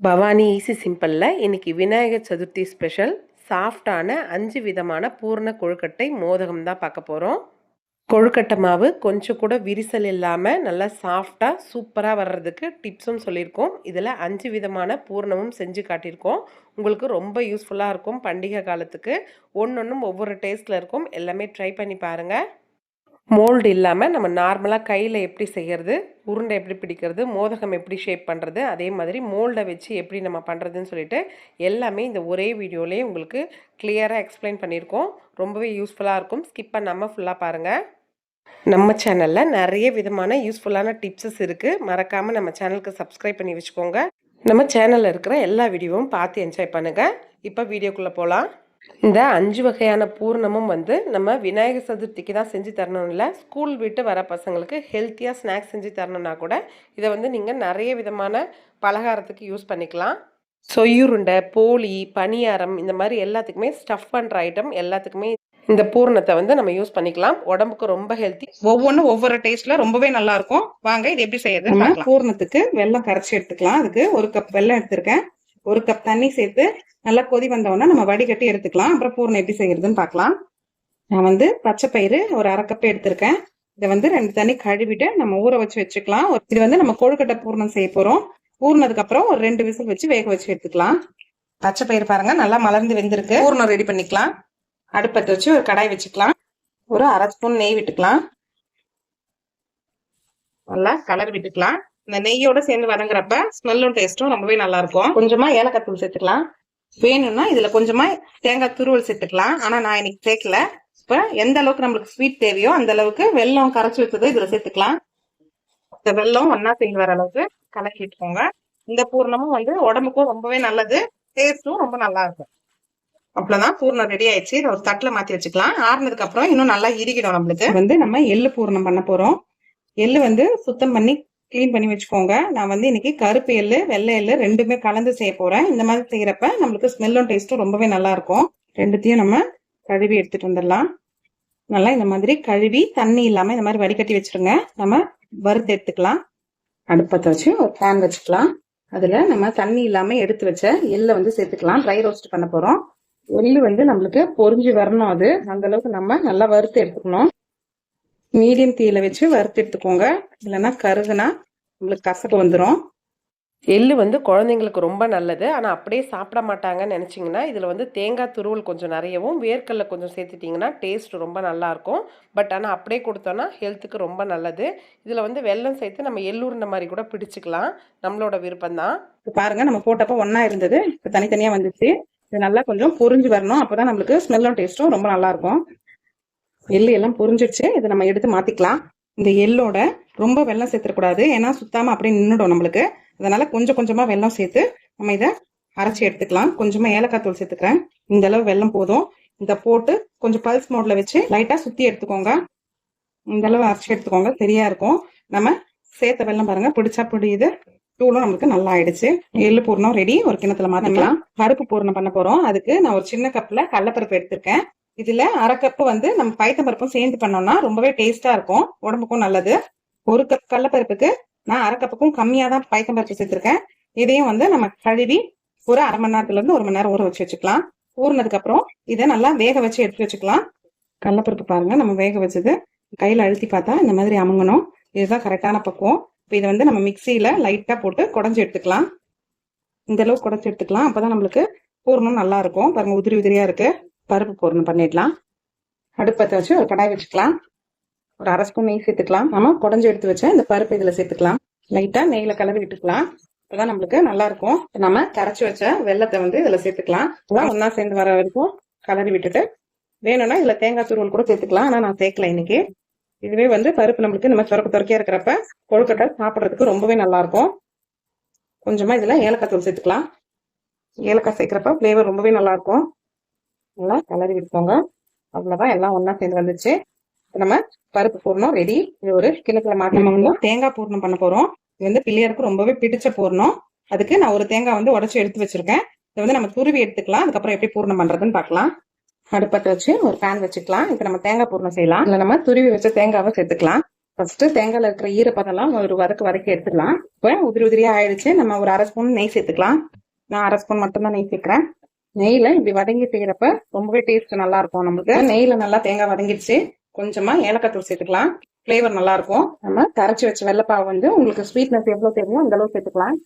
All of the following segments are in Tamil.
பவானி ஈஸி சிம்பிளில் இன்றைக்கி விநாயகர் சதுர்த்தி ஸ்பெஷல். சாஃப்டான அஞ்சு விதமான பூர்ண கொழுக்கட்டை மோதகம் தான் பார்க்க போகிறோம் கொழுக்கட்டை மாவு கொஞ்சம் கூட விரிசல் இல்லாமல் நல்லா சாஃப்டாக சூப்பராக வர்றதுக்கு டிப்ஸும் சொல்லியிருக்கோம். இதில் அஞ்சு விதமான பூர்ணமும் செஞ்சு காட்டியிருக்கோம். உங்களுக்கு ரொம்ப யூஸ்ஃபுல்லாக இருக்கும் பண்டிகை காலத்துக்கு. ஒன்றொன்றும் ஒவ்வொரு டேஸ்ட்டில் இருக்கும். எல்லாமே ட்ரை பண்ணி பாருங்கள் மோல்டு இல்லாமல் நம்ம நார்மலாக கையில் எப்படி செய்கிறது உருண்டை எப்படி பிடிக்கிறது மோதகம் எப்படி ஷேப் பண்ணுறது அதே மாதிரி மோல்டை வச்சு எப்படி நம்ம பண்ணுறதுன்னு சொல்லிட்டு எல்லாமே இந்த ஒரே வீடியோலேயே உங்களுக்கு கிளியராக எக்ஸ்பிளைன் பண்ணியிருக்கோம். ரொம்பவே யூஸ்ஃபுல்லாக இருக்கும். ஸ்கிப் பண்ணாமல் ஃபுல்லாக பாருங்கள் நம்ம சேனலில் நிறைய விதமான யூஸ்ஃபுல்லான டிப்ஸஸ் இருக்குது மறக்காமல் நம்ம சேனலுக்கு சப்ஸ்கிரைப் பண்ணி வச்சுக்கோங்க. நம்ம சேனலில் இருக்கிற எல்லா வீடியோவும் பார்த்து என்ஜாய் பண்ணுங்கள் இப்போ வீடியோக்குள்ளே போகலாம் இந்த அஞ்சு வகையான பூர்ணமும் வந்து நம்ம விநாயகர் சதுர்த்திக்கு தான் செஞ்சு தரணும் இல்லை ஸ்கூல் விட்டு வர பசங்களுக்கு ஹெல்த்தியாக ஸ்நாக்ஸ் செஞ்சு தரணும்னா கூட இதை வந்து நீங்கள் நிறைய விதமான பலகாரத்துக்கு யூஸ் பண்ணிக்கலாம். சொய்யுருண்டை போலி பணியாரம் இந்த மாதிரி எல்லாத்துக்குமே ஸ்டஃப் பண்ணுற ஐட்டம் எல்லாத்துக்குமே இந்த பூரணத்தை வந்து நம்ம யூஸ் பண்ணிக்கலாம். உடம்புக்கு ரொம்ப ஹெல்த்தி ஒவ்வொன்றும் ஒவ்வொரு டேஸ்ட்ல ரொம்பவே நல்லா இருக்கும். வாங்க இது எப்படி செய்யறது நம்ம பூர்ணத்துக்கு வெல்லம் கரைச்சி எடுத்துக்கலாம். அதுக்கு ஒரு கப் வெல்லம் எடுத்திருக்கேன். ஒரு கப் தண்ணி சேர்த்து நல்லா கொதி வந்தோடனே நம்ம வடிகட்டி எடுத்துக்கலாம். அப்புறம் பூர்ணம் எப்படி செய்யறதுன்னு பார்க்கலாம். நான் வந்து பச்சை பயிறு ஒரு அரை கப் எடுத்திருக்கேன். இதை வந்து ரெண்டு தண்ணி கழுவிட்டு நம்ம ஊற வச்சு வச்சுக்கலாம். ஒரு- இது வந்து நம்ம கொழுக்கட்டை பூர்ணம் செய்ய போறோம். பூர்ணதுக்கு அப்புறம் ஒரு ரெண்டு விசில் வச்சு வேக வச்சு எடுத்துக்கலாம். பச்சை பயிர் பாருங்க நல்லா மலர்ந்து வெந்திருக்கு. பூர்ணம் ரெடி பண்ணிக்கலாம். அடுப்பத்தை வச்சு ஒரு கடாய் வச்சுக்கலாம். ஒரு அரை ஸ்பூன் நெய் விட்டுக்கலாம். நல்லா கலர் விட்டுக்கலாம். இந்த நெய்யோட சேர்ந்து வதங்குறப்ப ஸ்மெல்லும் டேஸ்ட்டும் ரொம்பவே நல்லா இருக்கும் கொஞ்சமா ஏலக்காய் தூள் சேர்த்துக்கலாம். வேணும்னா இதுல கொஞ்சமா தேங்காய் துருவல் சேர்த்துக்கலாம். ஆனா நான் இன்னைக்கு சேர்க்கல. இப்ப எந்த அளவுக்கு நம்மளுக்கு ஸ்வீட் தேவையோ அந்த அளவுக்கு வெல்லம் கரைச்சி வச்சதை இதுல சேர்த்துக்கலாம். இந்த வெல்லம் ஒன்னா சேர்ந்து வர அளவுக்கு கலக்கி விட்டுக்கோங்க இந்த பூர்ணமும் வந்து உடம்புக்கும் ரொம்பவே நல்லது. டேஸ்டும் ரொம்ப நல்லா இருக்கும் அவ்வளவுதான். பூர்ணம் ரெடி ஆயிடுச்சு. இதை ஒரு தட்டுல மாத்தி வச்சுக்கலாம். ஆறுனதுக்கு அப்புறம் இன்னும் நல்லா இறுகிடும் நம்மளுக்கு. வந்து நம்ம எள்ளு பூர்ணம் பண்ண போறோம். எள்ளு வந்து சுத்தம் பண்ணி க்ளீன் பண்ணி வச்சுக்கோங்க. நான் வந்து இன்னைக்கு கருப்பு எள்ளு வெள்ளை எள்ளு ரெண்டுமே கலந்து செய்ய போறேன். இந்த மாதிரி செய்யறப்ப நம்மளுக்கு ஸ்மெல்லும் டேஸ்ட்டும் ரொம்பவே நல்லா இருக்கும். ரெண்டுத்தையும் நம்ம கழுவி எடுத்துட்டு வந்துடலாம். நல்லா இந்த மாதிரி கழுவி தண்ணி இல்லாம இந்த மாதிரி வடிகட்டி வச்சிருங்க. நம்ம வறுத்து எடுத்துக்கலாம். அடுப்பத்தை வச்சு ஒரு பேன் வச்சுக்கலாம். அதுல நம்ம தண்ணி இல்லாம எடுத்து வச்ச எள்ளை வந்து சேர்த்துக்கலாம். ட்ரை ரோஸ்ட் பண்ண போறோம். எள்ளு வந்து நம்மளுக்கு பொரிஞ்சு வரணும் அது. அந்த அளவுக்கு நம்ம நல்லா வறுத்து எடுத்துக்கணும். மீடியம் தீயில வச்சு வறுத்து எடுத்துக்கோங்க. இல்லைன்னா கருகுனா நம்மளுக்கு கசப்பு வந்துடும் எள்ளு வந்து குழந்தைங்களுக்கு ரொம்ப நல்லது. ஆனால் அப்படியே சாப்பிட மாட்டாங்கன்னு நினச்சிங்கன்னா இதில் வந்து தேங்காய் துருவல் கொஞ்சம் நிறையவும் வேர்க்கடலை கொஞ்சம் சேர்த்துட்டிங்கன்னா டேஸ்ட் ரொம்ப நல்லாயிருக்கும் பட் ஆனால் அப்படியே கொடுத்தோன்னா ஹெல்த்துக்கு ரொம்ப நல்லது. இதில் வந்து வெல்லம் சேர்த்து நம்ம எள்ளுருண்ட மாதிரி கூட பிடிச்சிக்கலாம். நம்மளோட விருப்பம்தான் இப்ப பாருங்க நம்ம போட்டப்ப ஒண்ணா இருந்தது. இப்ப தனித்தனியா வந்துச்சு. இது நல்லா கொஞ்சம் பொரிஞ்சு வரணும். அப்பதான் நம்மளுக்கு ஸ்மெல்லும் டேஸ்ட்டும் ரொம்ப நல்லா இருக்கும். எள்ளு எல்லாம் பொறிஞ்சிடுச்சு இதை நம்ம எடுத்து மாற்றிக்கலாம் இந்த எள்ளோட ரொம்ப வெல்லம் சேர்த்துக்கூடாது ஏன்னா சுத்தாமல் அப்படியே நின்றுடும் நம்மளுக்கு. அதனால கொஞ்சம் கொஞ்சமாக வெல்லம் சேர்த்து நம்ம இதை அரைச்சி எடுத்துக்கலாம். கொஞ்சமாக ஏலக்காய் தூள் சேர்த்துக்கிறேன். இந்த அளவு வெல்லம் போதும். இதை போட்டு கொஞ்சம் பல்ஸ் மோட்ல வச்சு லைட்டாக சுற்றி எடுத்துக்கோங்க. இந்த அளவு அரைச்சி எடுத்துக்கோங்க. சரியா இருக்கும். நம்ம சேர்த்த வெல்லம் பாருங்க. பிடிச்சா பிடியுது. தூளும் நம்மளுக்கு நல்லா ஆயிடுச்சு. எள்ளு பூர்ணம் ரெடி ஒரு கிணத்துல மாத்திக்கலாம். பருப்பு பூர்ணம் பண்ண போறோம். அதுக்கு நான் ஒரு சின்ன கப்ல கடலப்பருப்பு எடுத்திருக்கேன். இதில் அரை கப்பு வந்து நம்ம பயத்தம்பருப்பும் சேர்ந்து பண்ணோம்னா ரொம்பவே டேஸ்ட்டாக இருக்கும். உடம்புக்கும் நல்லது. ஒரு கப் கடலப்பருப்புக்கு நான் அரை கப்புக்கும் கம்மியாக தான் பயத்தம்பருப்பு சேர்த்துருக்கேன். இதையும் வந்து நம்ம கழுவி ஒரு அரை மணி நேரத்துலேருந்து ஒரு மணி நேரம் ஊற வச்சு வச்சுக்கலாம். ஊறினதுக்கப்புறம் இதை நல்லா வேக வச்சு எடுத்து வச்சுக்கலாம். கடலப்பருப்பு பாருங்கள் நம்ம வேக வச்சது. கையில் அழுத்தி பார்த்தா இந்த மாதிரி அமுங்கணும். இதுதான் கரெக்டான பக்குவம். இப்போ இதை வந்து நம்ம மிக்சியில் லைட்டாக போட்டு குடஞ்சி எடுத்துக்கலாம். இந்த அளவுக்கு குடச்சி எடுத்துக்கலாம். அப்பதான் நம்மளுக்கு பூர்ணம் நல்லா இருக்கும். பாருங்க உதிரி உதிரியாக இருக்குது பருப்பு பூர்ணம் பண்ணிடலாம். அடுப்பத்தை வச்சு ஒரு கடாய் வச்சுக்கலாம். ஒரு அரை ஸ்பூன் நெய் சேர்த்துக்கலாம். நம்ம குடஞ்சி எடுத்து வச்ச இந்த பருப்பு இதில் சேர்த்துக்கலாம். லைட்டாக நெய்யில் கலரி விட்டுக்கலாம். இப்போதான் நம்மளுக்கு நல்லா இருக்கும். நம்ம கரைச்சி வச்ச வெள்ளத்தை வந்து இதில் சேர்த்துக்கலாம். இதெல்லாம் ஒன்றா சேர்ந்து வர வரைக்கும் கலரி விட்டுட்டு வேணும்னா இதில் தேங்காய் துருவல் கூட சேர்த்துக்கலாம். ஆனால் நான் சேர்க்கல இன்னைக்கு. இதுவே வந்து பருப்பு நம்மளுக்கு நம்ம சுரக்க துறக்க துறக்கையா இருக்கிறப்ப கொழுக்கட்டை சாப்பிட்றதுக்கு ரொம்பவே நல்லா இருக்கும். கொஞ்சமாக இதில் ஏலக்காய் தூள் சேர்த்துக்கலாம். ஏலக்காய் சேர்க்குறப்ப ஃப்ளேவர் ரொம்பவே நல்லாயிருக்கும் நல்லா கலரி விட்டுக்கோங்க அவ்வளவுதான் எல்லாம் ஒண்ணா சேர்ந்து வந்துச்சு. இப்ப நம்ம பருப்பு பூர்ணம் ரெடி இது ஒரு மாட்டி நம்ம வந்து தேங்காய் பூர்ணம் பண்ண போறோம். இது வந்து பிள்ளையாருக்கு ரொம்பவே பிடிச்ச பூர்ணம். அதுக்கு நான் ஒரு தேங்காய் வந்து உடைச்சு எடுத்து வச்சிருக்கேன். இதை வந்து நம்ம துருவி எடுத்துக்கலாம். அதுக்கப்புறம் எப்படி பூர்ணம் பண்றதுன்னு பார்க்கலாம். அடுப்பத்தை வச்சு ஒரு பேன் வச்சுக்கலாம். இப்ப நம்ம தேங்காய் பூர்ணம் செய்யலாம். இல்ல நம்ம துருவி வச்ச தேங்காவை சேர்த்துக்கலாம். ஃபர்ஸ்ட் தேங்காயில இருக்கிற ஈரப்பதம்லாம் ஒரு வதக்கு வதக்கி எடுத்துக்கலாம். இப்போ உதிரி உதிரியா ஆயிடுச்சு. நம்ம ஒரு அரை ஸ்பூன் நெய் சேர்த்துக்கலாம். நான் அரை ஸ்பூன் மட்டும்தான் நெய் சேர்க்கிறேன். நெய்ல இப்படி வதங்கி செய்யறப்ப ரொம்பவே டேஸ்ட் நல்லா இருக்கும் நம்மளுக்கு. நெய்ல நல்லா தேங்காய் வதங்கிடுச்சு கொஞ்சமா ஏலக்காய் தூள் சேர்த்துக்கலாம். ஃப்ளேவர் நல்லா இருக்கும் நம்ம கரைச்சி வச்ச வெள்ளப்பாவை வந்து உங்களுக்கு ஸ்வீட்னஸ் எவ்வளவு தேவையோ அந்த சேர்த்துக்கலாம்.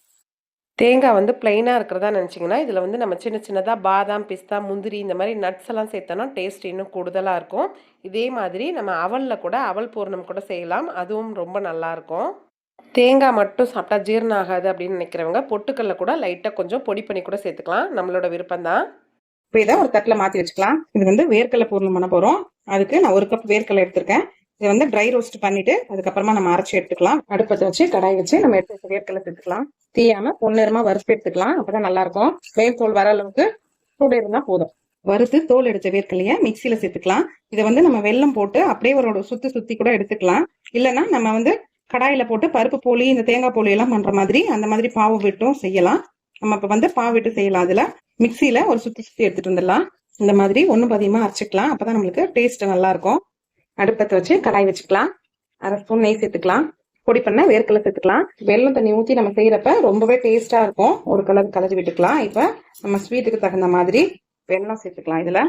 தேங்காய் வந்து பிளைனாக இருக்கிறதா நினச்சிங்கன்னா இதில் வந்து நம்ம சின்ன சின்னதாக பாதாம் பிஸ்தா முந்திரி இந்த மாதிரி நட்ஸ் எல்லாம் சேர்த்தோன்னா டேஸ்ட் இன்னும் கூடுதலாக இருக்கும். இதே மாதிரி நம்ம அவலில் கூட அவல் பூர்ணம் கூட செய்யலாம். அதுவும் ரொம்ப நல்லாயிருக்கும் தேங்காய் மட்டும் சாப்பிட்டா ஜீரணம் ஆகாது அப்படின்னு நினைக்கிறவங்க பொட்டுக்கல்ல கூட லைட்டாக கொஞ்சம் பொடி பண்ணி கூட சேர்த்துக்கலாம். நம்மளோட விருப்பம் தான் இப்போ இதை ஒரு தட்டில் மாற்றி வச்சுக்கலாம். இது வந்து வேர்க்கடலை பூர்ணம் பண்ண போகிறோம் அதுக்கு நான் ஒரு கப் வேர்க்கடலை எடுத்திருக்கேன். இதை வந்து ட்ரை ரோஸ்ட் பண்ணிட்டு அதுக்கப்புறமா நம்ம அரைச்சி எடுத்துக்கலாம். அடுப்பத்தை வச்சு கடாய் வச்சு நம்ம எடுத்து வச்ச வேர்க்கடலை சேர்த்துக்கலாம். தீயாம பொன்னிறமா வறுத்து எடுத்துக்கலாம். அப்பதான் நல்லா இருக்கும் வேர் தோல் வர அளவுக்கு சூடு இருந்தா போதும். வறுத்து தோல் எடுத்த வேர்க்கலைய மிக்சியில சேர்த்துக்கலாம். இதை வந்து நம்ம வெல்லம் போட்டு அப்படியே ஒரு சுத்தி சுத்தி கூட எடுத்துக்கலாம். இல்லைன்னா நம்ம வந்து கடாயில் போட்டு பருப்பு போலி இந்த தேங்காய் போலி எல்லாம் பண்ணுற மாதிரி அந்த மாதிரி பாவு விட்டும் செய்யலாம். நம்ம இப்போ வந்து பாவு விட்டு செய்யலாம். அதில் மிக்சியில் ஒரு சுத்தி சுற்றி எடுத்துட்டு வந்துடலாம். இந்த மாதிரி ஒன்றும் பதியமா அரைச்சிக்கலாம். அப்பதான் நம்மளுக்கு டேஸ்ட்டு நல்லா இருக்கும். அடுப்பத்தை வச்சு கடாய் வச்சுக்கலாம். அரை ஸ்பூன் நெய் சேர்த்துக்கலாம். பொடி பண்ண வேர்க்கடலை சேர்த்துக்கலாம். வெல்லம் தண்ணி ஊற்றி நம்ம செய்கிறப்ப ரொம்பவே டேஸ்ட்டாக இருக்கும். ஒரு கலர் கலரி விட்டுக்கலாம். இப்போ நம்ம ஸ்வீட்டுக்கு தகுந்த மாதிரி வெல்லம் சேர்த்துக்கலாம் இதில்.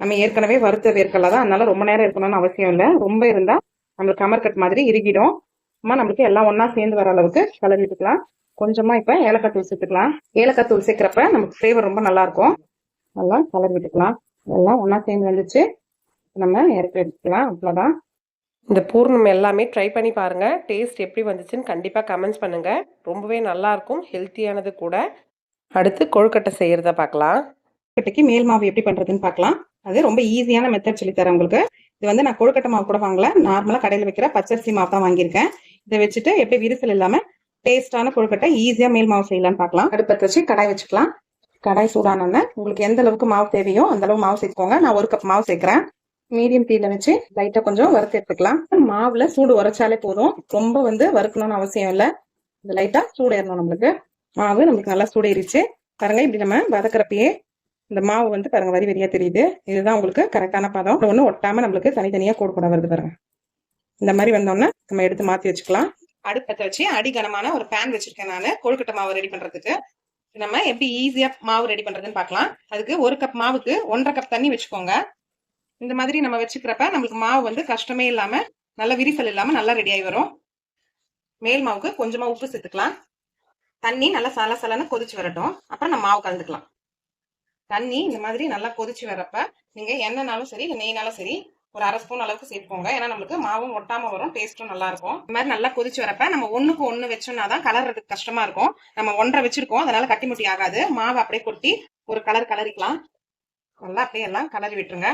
நம்ம ஏற்கனவே வறுத்த வேர்க்கடலை தான். அதனால ரொம்ப நேரம் இருக்கணும்னு அவசியம் இல்லை. ரொம்ப இருந்தால் நம்மளுக்கு கமர்கட் மாதிரி இறுகிடும். அம்மா நம்மளுக்கு எல்லாம் ஒன்றா சேர்ந்து வர அளவுக்கு கலரி விட்டுக்கலாம் கொஞ்சமா இப்போ ஏலக்காய் தூள் சேர்த்துக்கலாம். ஏலக்காய் தூள் நமக்கு ஃப்ளேவர் ரொம்ப நல்லா இருக்கும். நல்லா கலர் விட்டுக்கலாம். எல்லாம் ஒன்றா சேர்ந்து வந்துச்சு. நம்ம இறக்கி எடுத்துக்கலாம். அவ்வளோதான் இந்த பூர்ணம் எல்லாமே ட்ரை பண்ணி பாருங்கள் டேஸ்ட் எப்படி வந்துச்சுன்னு கண்டிப்பாக கமெண்ட்ஸ் பண்ணுங்கள் ரொம்பவே நல்லாயிருக்கும் ஹெல்த்தியானது கூட. அடுத்து கொழுக்கட்டை செய்கிறத பார்க்கலாம். கொழுக்கட்டைக்கு மேல் மாவு எப்படி பண்றதுன்னு பார்க்கலாம். அது ரொம்ப ஈஸியான மெத்தட் சொல்லி தரேன் உங்களுக்கு. இது வந்து நான் கொழுக்கட்டை மாவு கூட வாங்கல. நார்மலாக கடையில் வைக்கிற பச்சரிசி மாவு தான் வாங்கியிருக்கேன். இதை வச்சுட்டு எப்படி விரிசல் இல்லாம டேஸ்டான கொழுக்கட்டை ஈஸியா மேல் மாவு செய்யலாம்னு பார்க்கலாம். அடுப்பத்தை வச்சு கடாய் வச்சுக்கலாம். கடாய் சூடானோன்னு உங்களுக்கு எந்த அளவுக்கு மாவு தேவையோ அந்த அளவு மாவு சேர்த்துக்கோங்க. நான் ஒரு கப் மாவு சேர்க்கிறேன். மீடியம் தீல வச்சு லைட்டா கொஞ்சம் வறுத்து எடுத்துக்கலாம். மாவுல சூடு உரைச்சாலே போதும். ரொம்ப வந்து வறுக்கணும்னு அவசியம் இல்லை. இந்த லைட்டா சூடு ஏறணும் நம்மளுக்கு. மாவு நம்மளுக்கு நல்லா சூடேறிச்சு. பாருங்க இப்படி நம்ம வதக்குறப்பயே இந்த மாவு வந்து பாருங்க வரி வரியா தெரியுது. இதுதான் உங்களுக்கு கரெக்டான பதம். ஒண்ணு ஒட்டாம நம்மளுக்கு தனித்தனியா கூட கூட வருது பாருங்க. இந்த மாதிரி வந்தோம்னா நம்ம எடுத்து மாற்றி வச்சுக்கலாம். அடுப்பத்தை வச்சு அடிகனமான ஒரு பேன் வச்சிருக்கேன் நான். கொழுக்கட்டை மாவு ரெடி பண்ணுறதுக்கு நம்ம எப்படி ஈஸியாக மாவு ரெடி பண்ணுறதுன்னு பார்க்கலாம். அதுக்கு ஒரு கப் மாவுக்கு ஒன்றரை கப் தண்ணி வச்சுக்கோங்க. இந்த மாதிரி நம்ம வச்சுக்கிறப்ப நம்மளுக்கு மாவு வந்து கஷ்டமே இல்லாமல் நல்ல விரிசல் இல்லாமல் நல்லா ரெடியாகி வரும். மேல் மாவுக்கு கொஞ்சமாக உப்பு சேர்த்துக்கலாம். தண்ணி நல்லா சல சலன்னு கொதிச்சு வரட்டும். அப்புறம் நம்ம மாவு கலந்துக்கலாம். தண்ணி இந்த மாதிரி நல்லா கொதிச்சு வரப்ப நீங்கள் எண்ணெய்னாலும் சரி இல்லை நெய்னாலும் சரி ஒரு அரை ஸ்பூன் அளவுக்கு சேர்த்துக்கோங்க. ஏன்னா நம்மளுக்கு மாவும் ஒட்டாம வரும் டேஸ்ட்டும் நல்லா இருக்கும். இந்த மாதிரி நல்லா கொதிச்சு வரப்ப நம்ம ஒண்ணுக்கு ஒண்ணு வச்சோம்னா தான் கலர்றதுக்கு கஷ்டமா இருக்கும். நம்ம ஒன்றரை வச்சிருக்கோம் அதனால கட்டி முட்டி ஆகாது. மாவு அப்படியே கொட்டி ஒரு கலர் கலரிக்கலாம். நல்லா அப்படியே எல்லாம் கலரி விட்டுருங்க.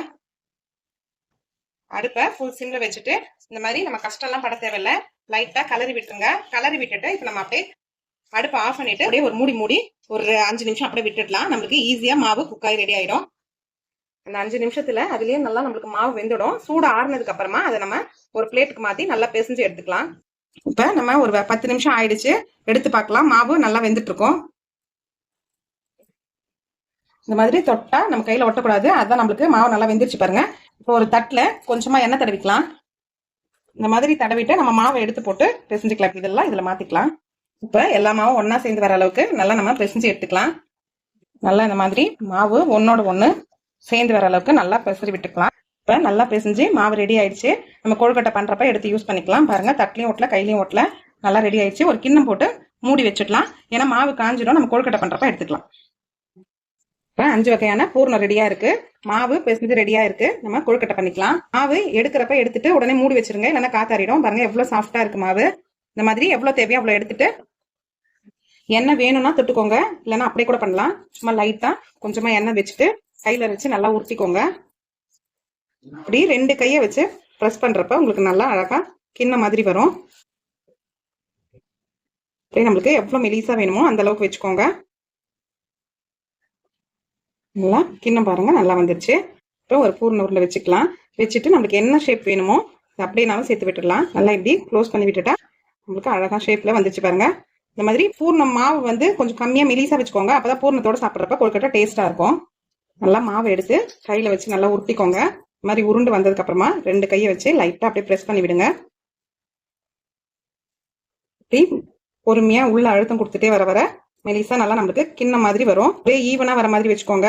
அடுப்பை ஃபுல் சிம்ல வச்சுட்டு இந்த மாதிரி நம்ம கஷ்டம்லாம் பட தேவையில்ல. லைட்டா கலரி விட்டுருங்க. கலரி விட்டுட்டு இப்போ நம்ம அப்படியே அடுப்பை ஆஃப் பண்ணிட்டு அப்படியே ஒரு மூடி மூடி ஒரு அஞ்சு நிமிஷம் அப்படியே விட்டுடலாம். நம்மளுக்கு ஈஸியா மாவு குக்காய் ரெடி ஆயிடும். அந்த அஞ்சு நிமிஷத்துல அதுலயே நல்லா நம்மளுக்கு மாவு வெந்துடும். சூடு ஆறுனதுக்கு அப்புறமா அதை நம்ம ஒரு பிளேட்டுக்கு மாத்தி நல்லா பிசைஞ்சு எடுத்துக்கலாம். இப்ப நம்ம ஒரு பத்து நிமிஷம் ஆயிடுச்சு. எடுத்து பார்க்கலாம். மாவு நல்லா வெந்துட்டு இருக்கும் இந்த மாதிரி தொட்டா நம்ம கையில ஒட்டக்கூடாது. அதான் நம்மளுக்கு மாவு நல்லா வெந்துருச்சு பாருங்க. இப்போ ஒரு தட்டுல கொஞ்சமா எண்ணெய் தடவிக்கலாம். இந்த மாதிரி தடவிட்டு நம்ம மாவை எடுத்து போட்டு பிசைஞ்சுக்கலாம். இதெல்லாம் இதுல மாத்திக்கலாம். இப்ப எல்லா மாவும் ஒன்னா சேர்ந்து வர அளவுக்கு நல்லா நம்ம பிசைஞ்சு எடுத்துக்கலாம். நல்லா இந்த மாதிரி மாவு ஒன்னோட ஒண்ணு சேர்ந்து வர அளவுக்கு நல்லா பிசறி விட்டுக்கலாம். இப்போ நல்லா பிசைஞ்சு மாவு ரெடி ஆயிடுச்சு. நம்ம கொழுக்கட்டை பண்ணுறப்ப எடுத்து யூஸ் பண்ணிக்கலாம். பாருங்கள் தட்லையும் ஒட்டல கையிலையும் ஓட்டல நல்லா ரெடி ஆயிடுச்சு. ஒரு கிண்ணம் போட்டு மூடி வச்சுக்கலாம் ஏன்னா மாவு காஞ்சிடும் நம்ம கொழுக்கட்டை பண்ணுறப்ப எடுத்துக்கலாம். இப்போ அஞ்சு வகையான பூர்ணம் ரெடியாக இருக்குது மாவு பிசைஞ்சு ரெடியாக இருக்குது நம்ம கொழுக்கட்டை பண்ணிக்கலாம். மாவு எடுக்கிறப்ப எடுத்துட்டு உடனே மூடி வச்சிருங்க. இல்லைன்னா காத்தாரிடும் பாருங்கள் எவ்வளோ சாஃப்டாக இருக்கு மாவு. இந்த மாதிரி எவ்வளோ தேவையோ அவ்வளோ எடுத்துட்டு எண்ணெய் வேணும்னா தொட்டுக்கோங்க. இல்லைன்னா அப்படியே கூட பண்ணலாம். சும்மா லைட்டாக கொஞ்சமாக எண்ணெய் வச்சுட்டு கையில வச்சு நல்லா உருட்டிக்கோங்க. அப்படி ரெண்டு கையை வச்சு ப்ரெஸ் பண்றப்ப உங்களுக்கு நல்லா அழகா கிண்ண மாதிரி வரும். அப்படியே நம்மளுக்கு எவ்வளவு மெலிசா வேணுமோ அந்த அளவுக்கு வச்சுக்கோங்க. நல்லா கிண்ணம் பாருங்க நல்லா வந்துருச்சு. அப்புறம் ஒரு பூர்ண உருளை வச்சுக்கலாம். வச்சுட்டு நம்மளுக்கு என்ன ஷேப் வேணுமோ அப்படியேனாலும் சேர்த்து விட்டுடலாம். நல்லா இப்படி க்ளோஸ் பண்ணி விட்டுட்டா நம்மளுக்கு அழகா ஷேப்ல வந்துச்சு பாருங்க. இந்த மாதிரி பூர்ணம் மாவு வந்து கொஞ்சம் கம்மியா மெலிசா வச்சுக்கோங்க. அப்பதான் பூர்ணத்தோட சாப்பிட்றப்ப கொழுக்கட்டை டேஸ்டா இருக்கும். நல்லா மாவு எடுத்து கையில் வச்சு நல்லா உருட்டிக்கோங்க. இந்த மாதிரி உருண்டு வந்ததுக்கு அப்புறமா ரெண்டு கையை வச்சு லைட்டாக அப்படியே ப்ரெஸ் பண்ணி விடுங்க. இப்படி பொறுமையாக உள்ள அழுத்தம் கொடுத்துட்டே வர வர மெலிசா நல்லா நம்மளுக்கு கிண்ண மாதிரி வரும். அப்படியே ஈவனாக வர மாதிரி வச்சுக்கோங்க.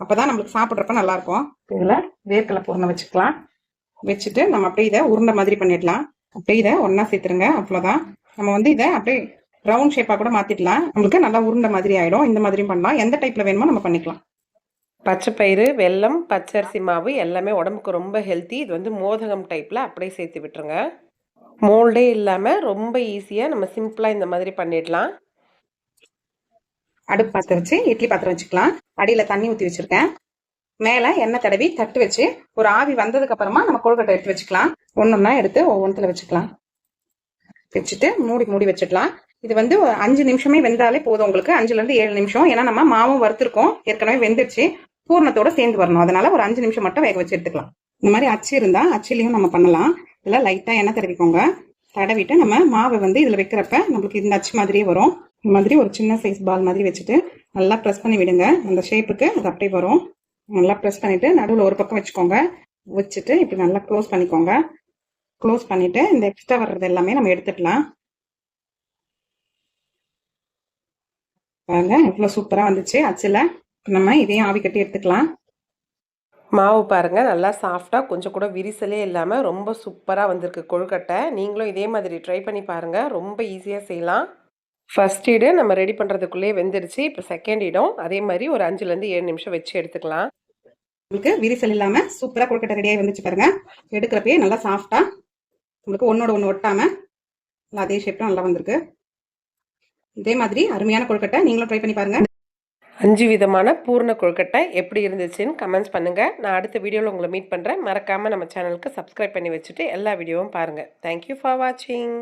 அப்பதான் நம்மளுக்கு சாப்பிட்றப்ப நல்லா இருக்கும். வேர்க்கலை வேர்க்கடலை வச்சுக்கலாம். வச்சுட்டு நம்ம அப்படியே இதை உருண்டை மாதிரி பண்ணிடலாம். அப்படியே இதை ஒன்றா சேர்த்துருங்க. அவ்வளோதான் நம்ம வந்து இதை அப்படியே ரவுண்ட் ஷேப்பாக கூட மாத்திடலாம். நம்மளுக்கு நல்லா உருண்டை மாதிரி ஆயிடும். இந்த மாதிரியும் பண்ணலாம். எந்த டைப்ல வேணுமோ நம்ம பண்ணிக்கலாம். பச்சைப்பயிறு வெல்லம் பச்சரிசி மாவு எல்லாமே உடம்புக்கு ரொம்ப ஹெல்த்தி இது வந்து மோதகம் டைப்பில் அப்படியே சேர்த்து விட்டுருங்க. மோல்டே இல்லாமல் ரொம்ப ஈஸியாக நம்ம சிம்பிளாக இந்த மாதிரி பண்ணிடலாம். அடுப்பு பாத்திரம் வச்சு இட்லி பாத்திரம் வச்சுக்கலாம். அடியில் தண்ணி ஊற்றி வச்சிருக்கேன். மேலே எண்ணெய் தடவி தட்டு வச்சு ஒரு ஆவி வந்ததுக்கு அப்புறமா நம்ம கொழுக்கட்டை எடுத்து வச்சுக்கலாம். ஒன்னொன்னா எடுத்து ஒவ்வொன்றத்தில் வச்சுக்கலாம். வச்சுட்டு மூடி மூடி வச்சுக்கலாம் இது வந்து ஒரு அஞ்சு நிமிஷமே வெந்தாலே போதும் உங்களுக்கு. அஞ்சுல இருந்து ஏழு நிமிஷம். ஏன்னா நம்ம மாவும் வறுத்திருக்கோம். ஏற்கனவே வெந்துருச்சு. பூர்ணத்தோட சேர்ந்து வரணும். அதனால ஒரு அஞ்சு நிமிஷம் மட்டும் வேக வச்சு எடுத்துக்கலாம். இந்த மாதிரி அச்சு இருந்தா அச்சுலயும் நம்ம பண்ணலாம். இதுல லைட்டா எண்ணெய் தடவிக்கோங்க. தடவிட்டு நம்ம மாவை வந்து இதுல வைக்கிறப்ப நம்மளுக்கு இந்த அச்சு மாதிரியே வரும். இந்த மாதிரி ஒரு சின்ன சைஸ் பால் மாதிரி வச்சுட்டு நல்லா ப்ரெஸ் பண்ணி விடுங்க. அந்த ஷேப்புக்கு அது அப்படியே வரும். நல்லா ப்ரெஸ் பண்ணிட்டு நடுவில் ஒரு பக்கம் வச்சுக்கோங்க. வச்சுட்டு இப்படி நல்லா க்ளோஸ் பண்ணிக்கோங்க. க்ளோஸ் பண்ணிட்டு இந்த எக்ஸ்ட்ரா வர்றது எல்லாமே நம்ம எடுத்துக்கலாம். பாருங்க இவ்வளோ சூப்பராக வந்துச்சு. அச்சில் நம்ம இதையும் ஆவி கட்டி எடுத்துக்கலாம். மாவு பாருங்கள் நல்லா சாஃப்டாக கொஞ்சம் கூட விரிசலே இல்லாமல் ரொம்ப சூப்பராக வந்திருக்கு கொழுக்கட்டை. நீங்களும் இதே மாதிரி ட்ரை பண்ணி பாருங்கள் ரொம்ப ஈஸியாக செய்யலாம். ஃபர்ஸ்ட் ஈடு நம்ம ரெடி பண்ணுறதுக்குள்ளேயே வெந்துருச்சு. இப்போ செகண்ட் இடம் அதே மாதிரி ஒரு அஞ்சுலேருந்து ஏழு நிமிஷம் வச்சு எடுத்துக்கலாம். உங்களுக்கு விரிசல் இல்லாம சூப்பரா கொழுக்கட்டை ரெடியாகி வந்துச்சு பாருங்க. எடுக்கிறப்பயே நல்லா சாஃப்டா உங்களுக்கு ஒன்னோட ஒன்று ஒட்டாம நல்லா அதே ஷேப்ல நல்லா வந்திருக்கு. இதே மாதிரி அருமையான கொழுக்கட்டை நீங்களும் ட்ரை பண்ணி பாருங்க. அஞ்சு விதமான பூர்ண கொழுக்கட்டை எப்படி இருந்துச்சுன்னு கமெண்ட்ஸ் பண்ணுங்கள் நான் அடுத்த வீடியோவில் உங்களை மீட் பண்ணுறேன் மறக்காமல் நம்ம சேனலுக்கு சப்ஸ்கிரைப் பண்ணி வச்சுட்டு எல்லா வீடியோவும் பாருங்கள் தேங்க்யூ ஃபார் வாட்சிங்